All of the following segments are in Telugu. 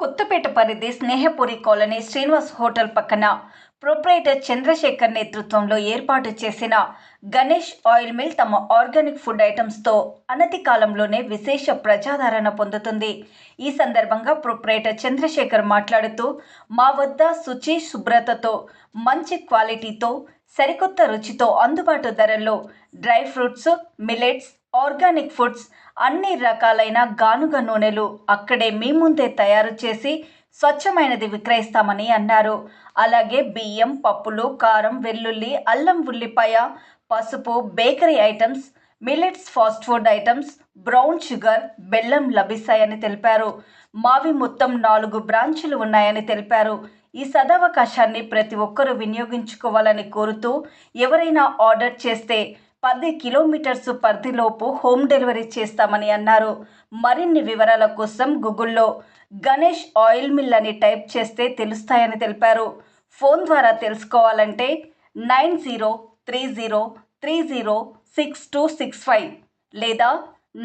కొత్తపేట పరిధి స్నేహపురి కాలనీ శ్రీనివాస్ హోటల్ పక్కన. ప్రొప్రైటర్ చంద్రశేఖర్ నేతృత్వంలో ఏర్పాటు చేసిన గణేష్ ఆయిల్ మిల్ తమ ఆర్గానిక్ ఫుడ్ ఐటమ్స్తో అనతి కాలంలోనే విశేష ప్రజాదరణ పొందుతుంది. ఈ సందర్భంగా ప్రొప్రైటర్ చంద్రశేఖర్ మాట్లాడుతూ మా వద్ద శుచి శుభ్రతతో మంచి క్వాలిటీతో సరికొత్త రుచితో అందుబాటు ధరల్లో dry fruits millets organic foods అన్ని రకాలైన గానుగ నూనెలు అక్కడే మీ ముందే తయారు చేసి స్వచ్ఛమైనది విక్రయిస్తామని అన్నారు. అలాగే బియ్యం పప్పులు కారం వెల్లుల్లి అల్లం ఉల్లిపాయ పసుపు bakery items millets fast food items brown sugar బెల్లం లభిస్తాయని తెలిపారు. మావి మొత్తం నాలుగు బ్రాంచులు ఉన్నాయని తెలిపారు. ఈ సదవకాశాన్ని ప్రతి ఒక్కరూ వినియోగించుకోవాలని కోరుతూ ఎవరైనా ఆర్డర్ చేస్తే పది కిలోమీటర్స్ పరిధిలోపు హోమ్ డెలివరీ చేస్తామని అన్నారు. మరిన్ని వివరాల కోసం గూగుల్లో గణేష్ ఆయిల్ మిల్ అని టైప్ చేస్తే తెలుస్తాయని తెలిపారు. ఫోన్ ద్వారా తెలుసుకోవాలంటే nine zero three zero three zero six two six five లేదా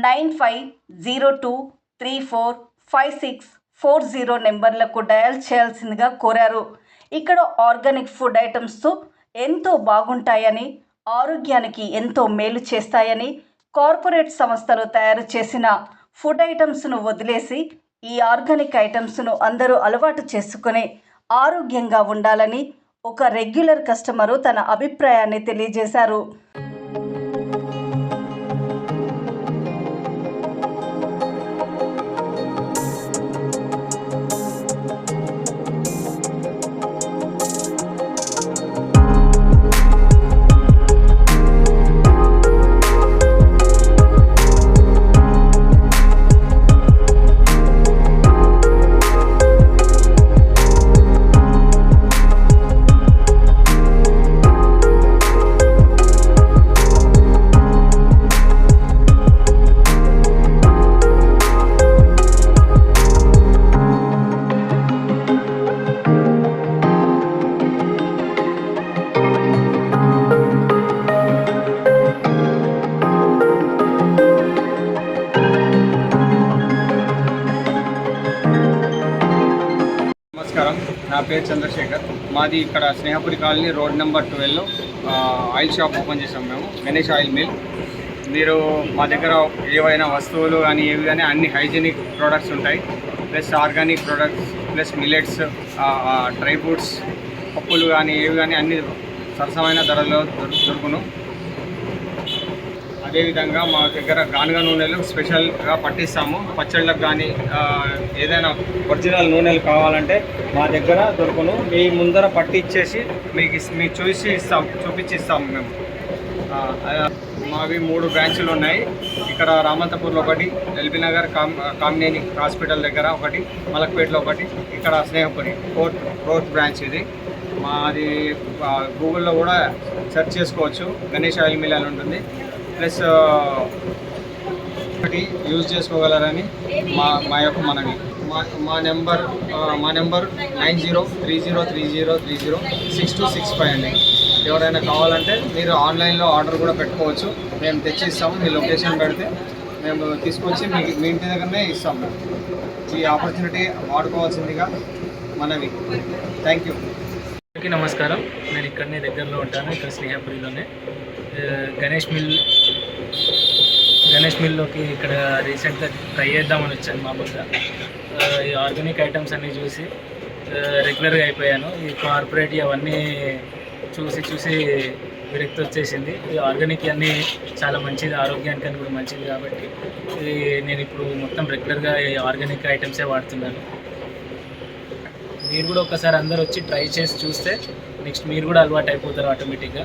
nine five zero two three four five six four zero నెంబర్లకు డయల్ చేయాల్సిందిగా కోరారు. ఇక్కడ ఆర్గానిక్ ఫుడ్ ఐటమ్స్ ఎంతో బాగుంటాయని ఆరోగ్యానికి ఎంతో మేలు చేస్తాయని కార్పొరేట్ సంస్థలు తయారు చేసిన ఫుడ్ ఐటమ్స్ను వదిలేసి ఈ ఆర్గానిక్ ఐటమ్స్ను అందరూ అలవాటు చేసుకుని ఆరోగ్యంగా ఉండాలని ఒక రెగ్యులర్ కస్టమరు తన అభిప్రాయాన్ని తెలియజేశారు. నా పేరు చంద్రశేఖర్. మాది ఇక్కడ Snehapuri colony road number twelve. Oil shop open చేసాం మేము గణేష్ ఆయిల్ మిల్. మీరు మా దగ్గర ఏవైనా వస్తువులు కానీ ఏవి కానీ అన్ని హైజీనిక్ ప్రోడక్ట్స్ ఉంటాయి. Plus organic products plus millets dry fruits పప్పులు కానీ ఏవి కానీ అన్ని సరసమైన ధరలో దొరుకును. అదేవిధంగా మా దగ్గర గానుగ నూనెలు స్పెషల్గా పట్టిస్తాము. పచ్చళ్ళకు కానీ ఏదైనా ఒరిజినల్ నూనెలు కావాలంటే మా దగ్గర దొరుకును. మీ ముందర పట్టిచ్చేసి మీకు ఇస్- మీకు చూసి ఇస్తాం చూపించి మేము. మావి మూడు బ్రాంచ్లు ఉన్నాయి. ఇక్కడ రామంతపూర్లో ఒకటి ఎల్బీ నగర్ కామ్ కామినేని హాస్పిటల్ దగ్గర ఒకటి మలక్పేటలో ఒకటి ఇక్కడ స్నేహపురి ఫోర్త్ ఫోర్త్ బ్రాంచ్ ఇది. మాది గూగుల్లో కూడా సెర్చ్ చేసుకోవచ్చు. గణేష్ ఆయిల్ మిల్ అని ఉంటుంది. ప్లస్ ఒకటి యూజ్ చేసుకోగలరని మా మా యొక్క మనవి. మా మా నెంబర్ మా number nine zero three zero three zero three zero six two six five అండి. ఎవరైనా కావాలంటే మీరు ఆన్లైన్లో ఆర్డర్ కూడా పెట్టుకోవచ్చు. మేము తెచ్చి ఇస్తాము మీ లొకేషన్ పెడితే మేము తీసుకొచ్చి మీ మీ ఇంటి దగ్గరనే ఇస్తాము. ఈ ఆపర్చునిటీ వాడుకోవాల్సిందిగా మనవి. థ్యాంక్ యూ అందరికీ నమస్కారం. నేను ఇక్కడనే దగ్గరలో ఉంటాను ఇక్కడ స్నేహపురిలోనే. గణేష్ మిల్ గణేష్ మిల్లోకి ఇక్కడ రీసెంట్గా ట్రై చేద్దామని వచ్చాను మామూలుగా. ఈ ఆర్గానిక్ ఐటమ్స్ అన్నీ చూసి రెగ్యులర్గా అయిపోయాను. ఈ కార్పొరేట్ అవన్నీ చూసి చూసి విరక్తి వచ్చేసింది. ఈ ఆర్గానిక్ అన్నీ చాలా మంచిది ఆరోగ్యానికి అని కూడా మంచిది కాబట్టి నేను ఇప్పుడు మొత్తం రెగ్యులర్గా ఈ ఆర్గానిక్ ఐటమ్సే వాడుతున్నాను. మీరు కూడా ఒకసారి అందరు వచ్చి ట్రై చేసి చూస్తే నెక్స్ట్ మీరు కూడా అలవాటు అయిపోతారు ఆటోమేటిక్గా